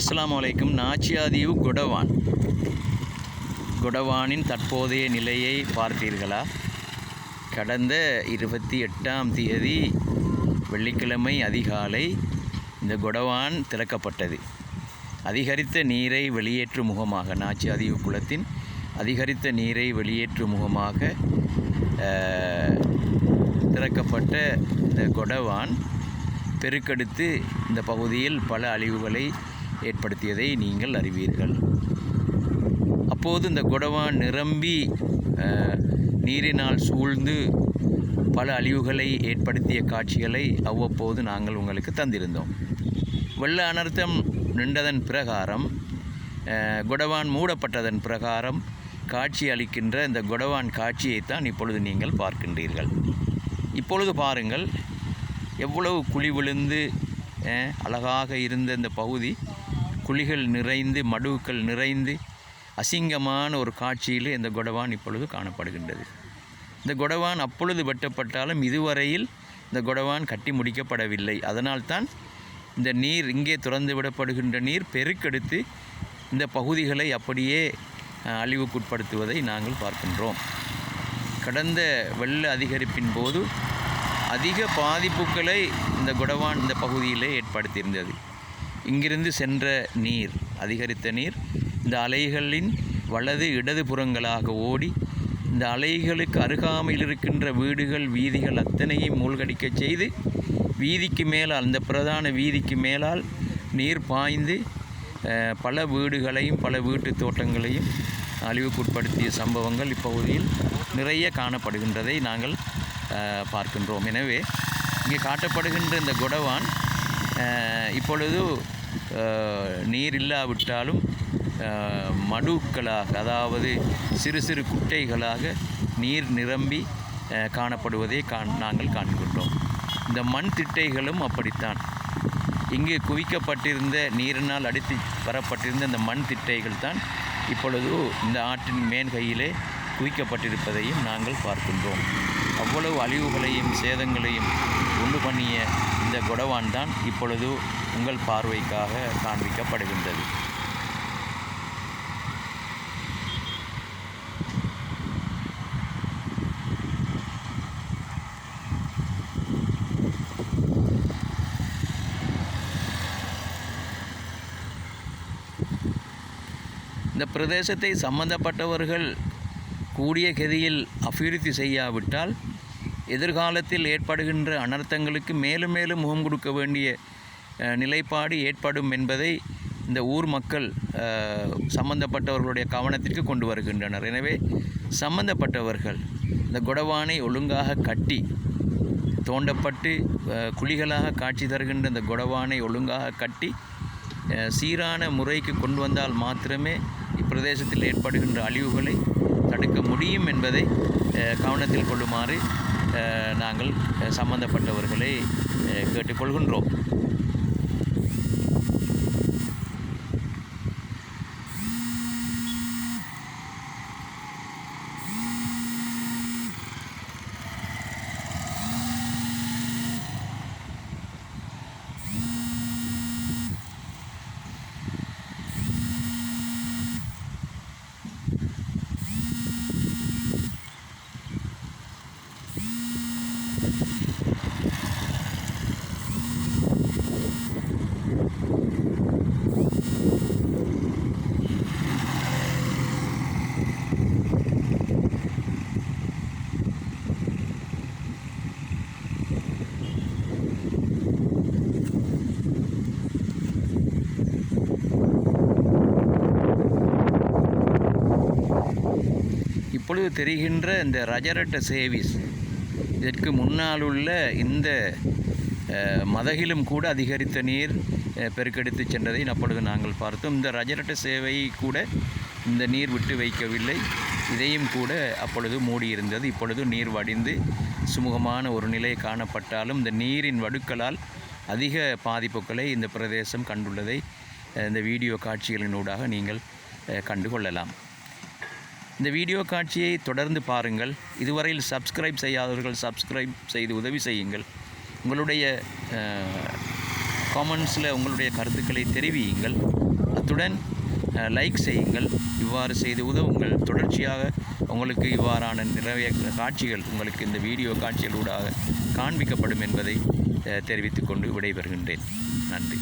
அஸ்லாம் வலைக்கும் நாச்சியாதீவு குடவான். குடவானின் தற்போதைய நிலையை பார்த்தீர்களா? கடந்த இருபத்தி எட்டாம் தேதி வெள்ளிக்கிழமை அதிகாலை இந்த குடவான் திறக்கப்பட்டது. அதிகரித்த நீரை வெளியேற்றும் முகமாக நாச்சியாதீவு குளத்தின் அதிகரித்த நீரை வெளியேற்றும் முகமாக திறக்கப்பட்ட இந்த கொடவான் பெருக்கெடுத்து இந்த பகுதியில் பல அழிவுகளை ஏற்படுத்தியதை நீங்கள் அறிவீர்கள். அப்போது இந்த குடவான் நிரம்பி நீரினால் சூழ்ந்து பல அழிவுகளை ஏற்படுத்திய காட்சிகளை அவ்வப்போது நாங்கள் உங்களுக்கு தந்திருந்தோம். வெள்ள அனர்த்தம் நின்றதன் பிரகாரம் குடவான் மூடப்பட்டதன் பிரகாரம் காட்சி அளிக்கின்ற இந்த குடவான் காட்சியைத்தான் இப்பொழுது நீங்கள் பார்க்கின்றீர்கள். இப்பொழுது பாருங்கள் எவ்வளவு குழி விழுந்து அழகாக இருந்த இந்த பகுதி குழிகள் நிறைந்து மடுவுக்கள் நிறைந்து அசிங்கமான ஒரு காட்சியில் இந்த குடவான் இப்பொழுது காணப்படுகின்றது. இந்த குடவான் அப்பொழுது வெட்டப்பட்டாலும் இதுவரையில் இந்த குடவான் கட்டி முடிக்கப்படவில்லை. அதனால்தான் இந்த நீர் இங்கே துறந்து விடப்படுகின்ற நீர் பெருக்கெடுத்து இந்த பகுதிகளை அப்படியே அழிவுக்குட்படுத்துவதை நாங்கள் பார்க்கின்றோம். கடந்த வெள்ள அதிகரிப்பின் போது அதிக பாதிப்புகளை இந்த குடவான் இந்த பகுதியிலே ஏற்படுத்தியிருந்தது. இங்கிருந்து சென்ற நீர் அதிகரித்த நீர் இந்த அலைகளின் வலது இடது புறங்களாக ஓடி இந்த அலைகளுக்கு அருகாமையில் இருக்கின்ற வீடுகள் வீதிகள் அத்தனையும் மூழ்கடிக்கச் செய்து வீதிக்கு மேலால் அந்த பிரதான வீதிக்கு மேலால் நீர் பாய்ந்து பல வீடுகளையும் பல வீட்டு தோட்டங்களையும் அழிவுக்குட்படுத்திய சம்பவங்கள் இப்பகுதியில் நிறைய காணப்படுகின்றதை நாங்கள் பார்க்கின்றோம். எனவே இங்கே காட்டப்படுகின்ற இந்த குடவான் இப்பொழுது நீர் இல்லாவிட்டாலும் மடுக்களாக அதாவது சிறு சிறு குட்டைகளாக நீர் நிரம்பி காணப்படுவதை காண் நாங்கள் காண்கின்றோம். இந்த மண் திட்டைகளும் அப்படித்தான். இங்கு குவிக்கப்பட்டிருந்த நீரினால் அடித்து வரப்பட்டிருந்த இந்த மண் திட்டைகள் தான் இப்பொழுது இந்த ஆற்றின் மேன்கையிலே குவிக்கப்பட்டிருப்பதையும் நாங்கள் பார்க்கின்றோம். அவ்வளவு அழிவுகளையும் சேதங்களையும் உண்டு பண்ணிய இந்த குடவான் தான் இப்பொழுது உங்கள் பார்வைக்காக காண்பிக்கப்படுகின்றது. இந்த பிரதேசத்தை சம்பந்தப்பட்டவர்கள் கூடிய கதியில் அபிவிருத்தி செய்யாவிட்டால் எதிர்காலத்தில் ஏற்படுகின்ற அனர்த்தங்களுக்கு மேலும் மேலும் முகம் கொடுக்க வேண்டிய நிலைப்பாடு ஏற்படும் என்பதை இந்த ஊர் மக்கள் சம்பந்தப்பட்டவர்களுடைய கவனத்திற்கு கொண்டு வருகின்றனர். எனவே சம்பந்தப்பட்டவர்கள் இந்த குடவானை ஒழுங்காக கட்டி தோண்டப்பட்டு குழிகளாக காட்சி தருகின்ற இந்த குடவானை ஒழுங்காக கட்டி சீரான முறைக்கு கொண்டு வந்தால் மாத்திரமே இப்பிரதேசத்தில் ஏற்படுகின்ற அழிவுகளை தடுக்க முடியும் என்பதை கவனத்தில் கொள்ளுமாறு நாங்கள் சம்பந்தப்பட்டவர்களை கேட்டுக்கொள்கின்றோம். இப்பொழுது தெரிகின்ற இந்த ரஜரட்ட சேவிஸ் இதற்கு முன்னால் உள்ள இந்த மதகிலும் கூட அதிகரித்த நீர் பெருக்கெடுத்து சென்றதை அப்பொழுது நாங்கள் பார்த்தோம். இந்த ரஜரட்ட சேவை கூட இந்த நீர் விட்டு வைக்கவில்லை. இதையும் கூட அப்பொழுது மூடியிருந்தது. இப்பொழுது நீர் வடிந்து சுமூகமான ஒரு நிலை காணப்பட்டாலும் இந்த நீரின் வடுக்களால் அதிக பாதிப்புகளை இந்த பிரதேசம் கண்டுள்ளதை இந்த வீடியோ காட்சிகளினூடாக நீங்கள் கண்டுகொள்ளலாம். இந்த வீடியோ காட்சியை தொடர்ந்து பாருங்கள். இதுவரையில் சப்ஸ்கிரைப் செய்யாதவர்கள் சப்ஸ்கிரைப் செய்து உதவி செய்யுங்கள். உங்களுடைய காமெண்ட்ஸில் உங்களுடைய கருத்துக்களை தெரிவியுங்கள். அத்துடன் லைக் செய்யுங்கள். இவ்வாறு செய்து உதவுங்கள். தொடர்ச்சியாக உங்களுக்கு இவ்வாறான நிறைய காட்சிகள் உங்களுக்கு இந்த வீடியோ காட்சிகளூடாக காண்பிக்கப்படும் என்பதை தெரிவித்துக்கொண்டு விடைபெறுகின்றேன். நன்றி.